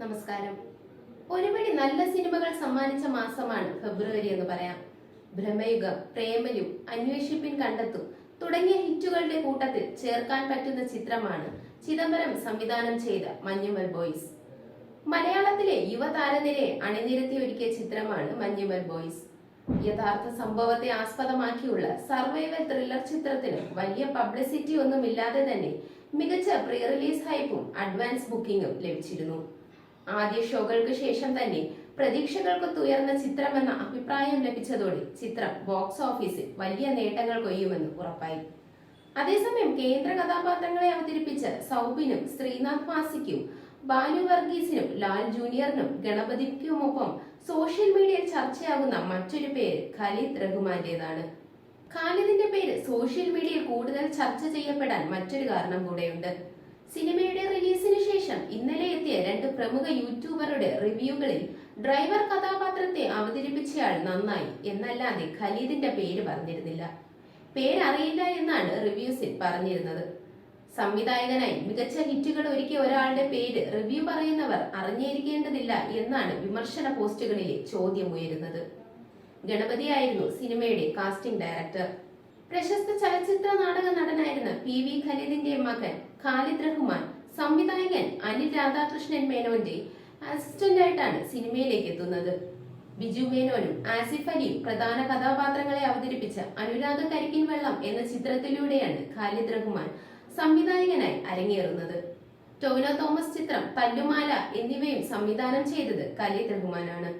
നമസ്കാരം. ഒരുപിടി നല്ല സിനിമകൾ സമ്മാനിച്ച മാസമാണ് ഫെബ്രുവരി എന്ന് പറയാം. ഭ്രമയുഗം പ്രേമയും അന്വേഷിപ്പിൻ കണ്ടെത്തും തുടങ്ങിയ ഹിറ്റുകളുടെ കൂട്ടത്തിൽ ചേർക്കാൻ പറ്റുന്ന ചിത്രമാണ് ചിദംബരം സംവിധാനം ചെയ്ത മഞ്ഞുമൽ ബോയ്സ്. മലയാളത്തിലെ യുവതാരനിരെ അണിനിരത്തി ഒരുക്കിയ ചിത്രമാണ് മഞ്ഞുമൽ ബോയ്സ്. യഥാർത്ഥ സംഭവത്തെ ആസ്പദമാക്കിയുള്ള സർവൈവൽ ത്രില്ലർ ചിത്രത്തിന് വലിയ പബ്ലിസിറ്റി ഒന്നുമില്ലാതെ തന്നെ മികച്ച പ്രീ റിലീസ് ഹൈപ്പും അഡ്വാൻസ് ബുക്കിംഗും ലഭിച്ചിരുന്നു. ആദ്യ ഷോകൾക്ക് ശേഷം തന്നെ പ്രതീക്ഷകൾക്കൊത്തുയർന്ന ചിത്രമെന്ന അഭിപ്രായം ലഭിച്ചതോടെ ചിത്രം ബോക്സ് ഓഫീസിൽ വലിയ നേട്ടങ്ങൾ കൊയ്യുമെന്ന് ഉറപ്പായി. അതേസമയം കേന്ദ്ര കഥാപാത്രങ്ങളെ അവതരിപ്പിച്ച സൗബിനും ശ്രീനാഥ് മാസിക്കും ബാലു വർഗീസിനും ലാൽ ജൂനിയറിനും ഗണപതിക്കുമൊപ്പം സോഷ്യൽ മീഡിയയിൽ ചർച്ചയാകുന്ന മറ്റൊരു പേര് ഖലീദ് റഹ്മാന്റേതാണ് ഖാലിദിന്റെ പേര് സോഷ്യൽ മീഡിയയിൽ കൂടുതൽ ചർച്ച ചെയ്യപ്പെടാൻ മറ്റൊരു കാരണം കൂടെയുണ്ട്. സിനിമയുടെ റിലീസിന് ശേഷം ഇന്നലെ രണ്ട് പ്രമുഖ യൂട്യൂബറുടെ റിവ്യൂകളിൽ ഡ്രൈവർ കഥാപാത്രത്തെ അവതരിപ്പിച്ചയാൾ നന്നായി എന്നല്ലാതെ ഖലീദിന്റെ പേര് പറഞ്ഞിരുന്നില്ല. പേരറിയില്ല എന്നാണ് റിവ്യൂസിൽ പറഞ്ഞിരുന്നത്. സംവിധായകനായി മികച്ച ഹിറ്റുകൾ ഒരുക്കിയ ഒരാളുടെ പേര് റിവ്യൂ പറയുന്നവർ അറിഞ്ഞിരിക്കേണ്ടതില്ല എന്നാണ് വിമർശന പോസ്റ്റുകളിലെ ചോദ്യം ഉയരുന്നത്. ഗണപതിയായിരുന്നു സിനിമയുടെ കാസ്റ്റിംഗ് ഡയറക്ടർ. പ്രശസ്ത ചലച്ചിത്ര നാടക നടനായിരുന്ന പി വി ഖലീദിന്റെ മകൻ ഖാലിദ് റഹ്മാൻ സംവിധായകൻ അനിൽ രാധാകൃഷ്ണൻ മേനോന്റെ അസിസ്റ്റന്റ് ആയിട്ടാണ് സിനിമയിലേക്ക് എത്തുന്നത്. ബിജു മേനോനും ആസിഫ് അലിയും പ്രധാന കഥാപാത്രങ്ങളെ അവതരിപ്പിച്ച അനുരാഗ കരിക്കിൻ വെള്ളം എന്ന ചിത്രത്തിലൂടെയാണ് ഖാലിദ് റഹ്മാൻ സംവിധായകനായി അരങ്ങേറുന്നത്. ടോവിനോ തോമസ് ചിത്രം തല്ലുമാല എന്നിവയും സംവിധാനം ചെയ്തത് ഖലീദ് റഹ്മാനാണ്.